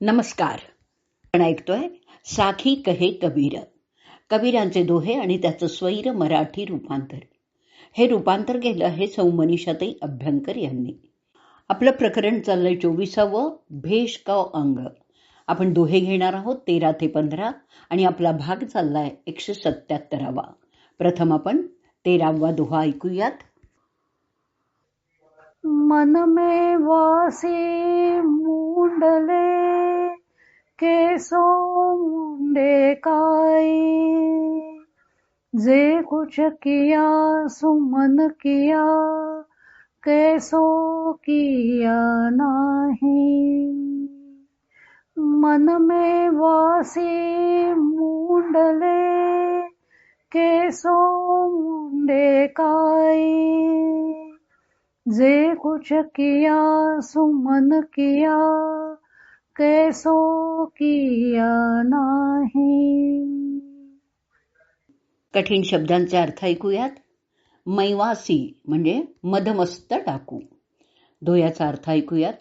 नमस्कार. आपण ऐकतोय साखी कहे कबीर. कबीरांचे दोहे आणि त्याचं स्वैर मराठी रूपांतर. हे रूपांतर केलं हे सौ मनीषाताई अभ्यंकर यांनी. आपलं प्रकरण चाललंय चोवीसावं भेष का अंग. आपण दोहे घेणार आहोत तेरा ते पंधरा आणि आपला भाग चाललाय एकशे सत्याहत्तरावा. प्रथम आपण तेरावा दोहा ऐकूयात. मन में वासी मुंडले, केसो मुंडे काई जे कुछ किया, सुमन किया, कैसो किया नाही। मन में वासी मुंडले, केसो मुंडे काई जे कुछ किया सुमन किया कैसो किया नाही. कठीण शब्दांचे अर्थ ऐकूयात. मैवासी म्हणजे मधमस्त टाकू धोयाचा अर्थ ऐकूयात.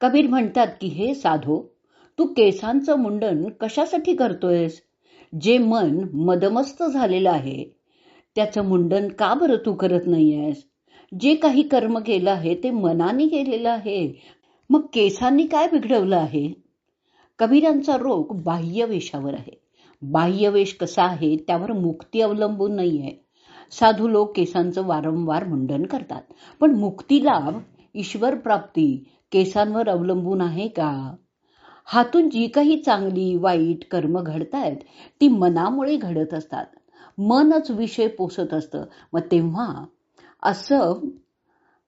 कबीर म्हणतात की हे साधो तू केसांचं मुंडन कशासाठी करतोयस? जे मन मदमस्त झालेलं आहे त्याचं मुंडन का बरं तू करत नाहीयेस? जे काही कर्म केलं आहे ते मनाने केलेलं आहे. मग केसांनी काय बिघडवलं आहे? कबीरांचा रोग बाह्यवेशावर आहे. बाह्यवेश कसा आहे त्यावर मुक्ती अवलंबून नाही आहे साधू लोक केसांचं वारंवार मुंडन करतात. पण मुक्ती लाभ ईश्वर प्राप्ती केसांवर अवलंबून आहे का? हातून जी काही चांगली वाईट कर्म घडतायत ती मनामुळे घडत असतात. मनच विषय पोसत असतं. मग तेव्हा असं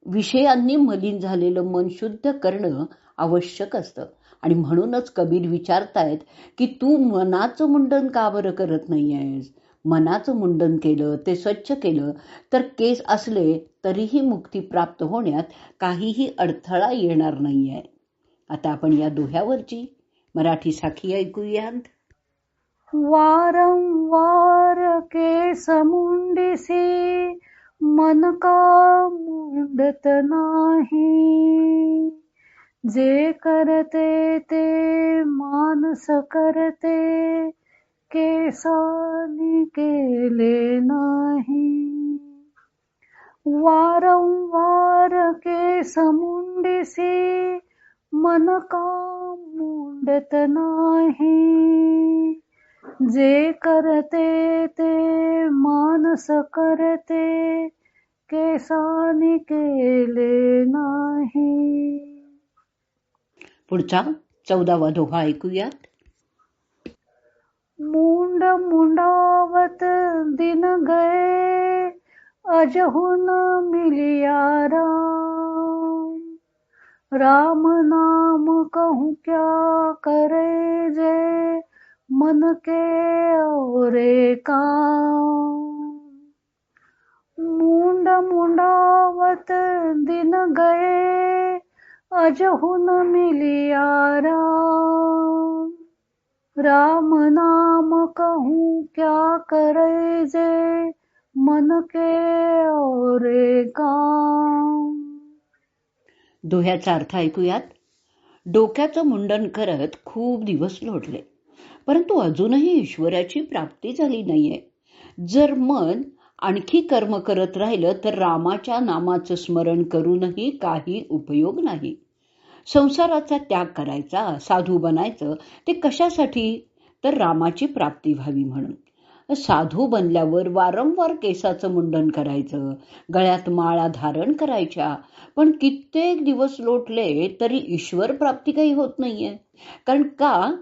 विषयांनी मलिन झालेलं मन शुद्ध करणं आवश्यक असतं. आणि म्हणूनच कबीर विचारतायत की तू मनाचं मुंडन का बरं करत नाही आहेस मनाचं मुंडन केलं ते स्वच्छ केलं तर केस असले तरीही मुक्ती प्राप्त होण्यात काहीही अडथळा येणार नाही आहे आता आपण या दोह्यावरची मराठी साखी ऐकूयात वारंवार के मुंडिसी मन का मुंडत नाही। जे करते ते मानस करते, केसानी केले नाही। वारंवार के समुंडिसी मन का मुंडत नाही। जे करते ते मानस करते केसानी केले नाही. पुढचा चौदावा दोहा ऐकूयात. मुंड मुंडावत दिन गए अजहुन मिलिया राम. राम नाम कहूँ क्या करे जे मन के काम। मुंड मुंडावत दिन गए, अजहुन मिलिया राम। राम नाम कहूँ, क्या करे जे मन के काम। दोह्याचा अर्थ ऐकूयात? डोक्याचं मुंडन करत खूप दिवस लोटले. परंतु अजूनही ईश्वराची प्राप्ती झाली नाहीये. जर मन आणखी कर्म करत राहिलं तर रामाच्या नामाचं स्मरण करूनही काही उपयोग नाही. संसाराचा त्याग करायचा साधू बनायचं ते कशासाठी? तर रामाची प्राप्ती व्हावी म्हणून. साधू बनल्यावर वारंवार केसाचं मुंडन करायचं गळ्यात माळा धारण करायच्या. पण कित्येक दिवस लोटले तरी ईश्वर प्राप्ती काही होत नाहीये. कारण का?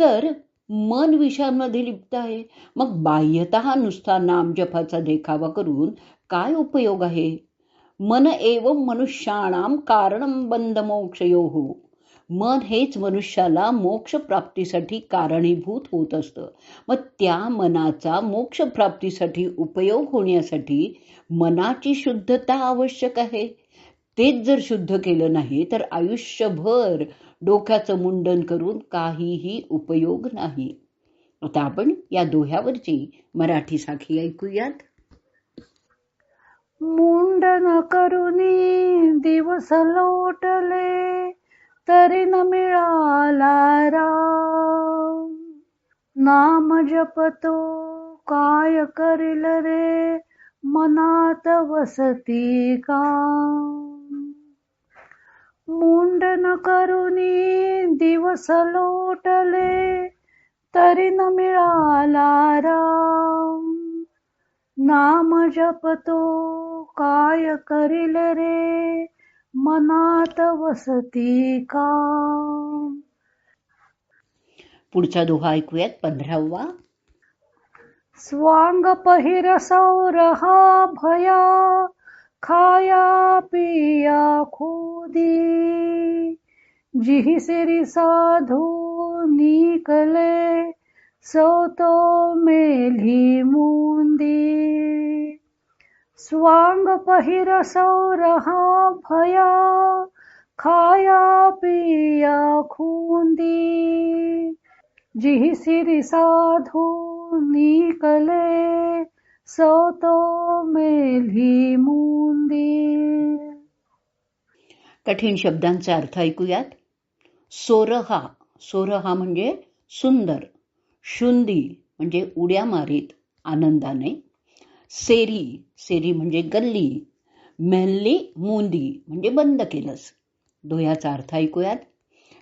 तर मन विषयांमध्ये लिप्त आहे. मग बाह्यत नुसता नाम जपाचा देखावा करून काय उपयोग आहे? मन एव मनुष्याणाम कारणम बंद मोक्षयो. मन हेच मनुष्याला मोक्ष प्राप्तीसाठी कारणीभूत होत असतं. मग त्या मनाचा मोक्ष प्राप्तीसाठी उपयोग होण्यासाठी मनाची शुद्धता आवश्यक आहे. तेच जर शुद्ध केलं नाही तर आयुष्यभर डोक्याचं मुंडन करून काहीही उपयोग नाही. आता आपण या दोह्यावरची मराठी साखी ऐकूयात. मुंडन करून दिवस लोटले तरी न मिळाला राम. नाम जपतो काय करील रे मनात वसती का? मुंडन करुनी दिवस लोटले तरी न मिळाला राम. नाम जपतो काय करील रे? मनात वसती का पुढचा दोहा ऐकूयात पंधरावा. स्वांग पहिर सौरहा भया खाया पिया खुदी जिही सिरी साधू निकले सौतो मेली मुंदी। स्वांग पहिर सौरहा भया खाया पिया खुंदी। जिही सिरी साधू निकले सतो मेली मुंदी कठीण शब्दांचा अर्थ ऐकूयात. सोरहा. सोरहा म्हणजे सुंदर शुंदी म्हणजे उड्या मारीत आनंदाने. सेरी. सेरी म्हणजे गल्ली. मेल्ली मुंदी म्हणजे बंद केलंस. दोह्याचा अर्थ ऐकूयात.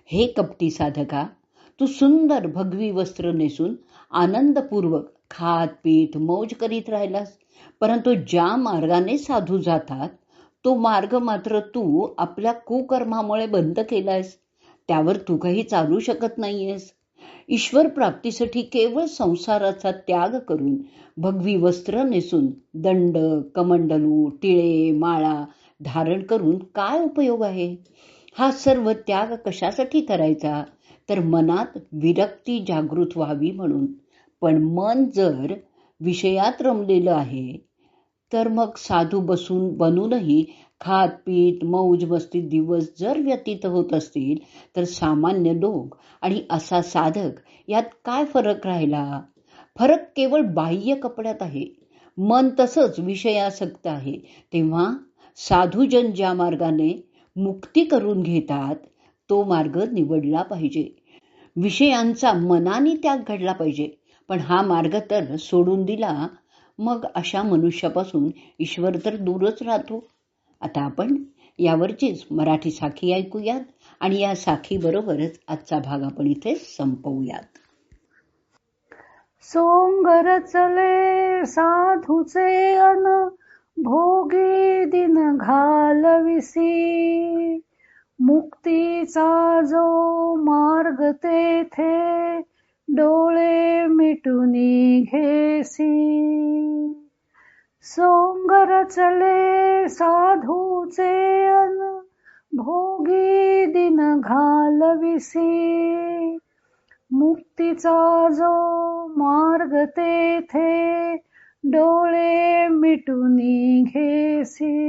हे कपटी साधका तू सुंदर भगवी वस्त्र नेसून आनंदपूर्वक खात पीत मौज करीत राहिलास. परंतु ज्या मार्गाने साधू जातात तो मार्ग मात्र तू आपल्या कुकर्मामुळे बंद केलायस. त्यावर तू काही चालू शकत नाहीयेस. ईश्वर प्राप्तीसाठी केवळ संसाराचा त्याग करून भगवी वस्त्र नेसून दंड कमंडलू टिळे माळा धारण करून काय उपयोग आहे? हा सर्व त्याग कशासाठी करायचा? तर मनात विरक्ती जागृत व्हावी म्हणून. पण मन जर विषयात रमलेलं आहे तर मग साधू बसून बनूनही खात पीत मौज मस्ती दिवस जर व्यतीत होत असतील तर सामान्य लोक आणि असा साधक यात काय फरक राहिला? फरक केवळ बाह्य कपड्यात आहे. मन तसंच विषयासक्त आहे. तेव्हा साधूजन ज्या मार्गाने मुक्ती करून घेतात तो मार्ग निवडला पाहिजे. विषयांचा मनाने त्याग घडला पाहिजे. पण हा मार्ग तर सोडून दिला. मग अशा मनुष्यापासून ईश्वर तर दूरच राहतो. आता आपण यावरचीच मराठी साखी ऐकूयात आणि या साखी बरोबरच आजचा भाग आपण इथे संपवूयात. सोंग रचले साधूचे अन भोगी दिन घालविसी. मुक्तीचा जो मार्ग तेथे डोळे मिटुनी घेसी. सोंग रचले साधूचे अन भोगी दिन घालविसी. मुक्तीचा जो मार्ग तेथे डोळे मिटुनी घेसी.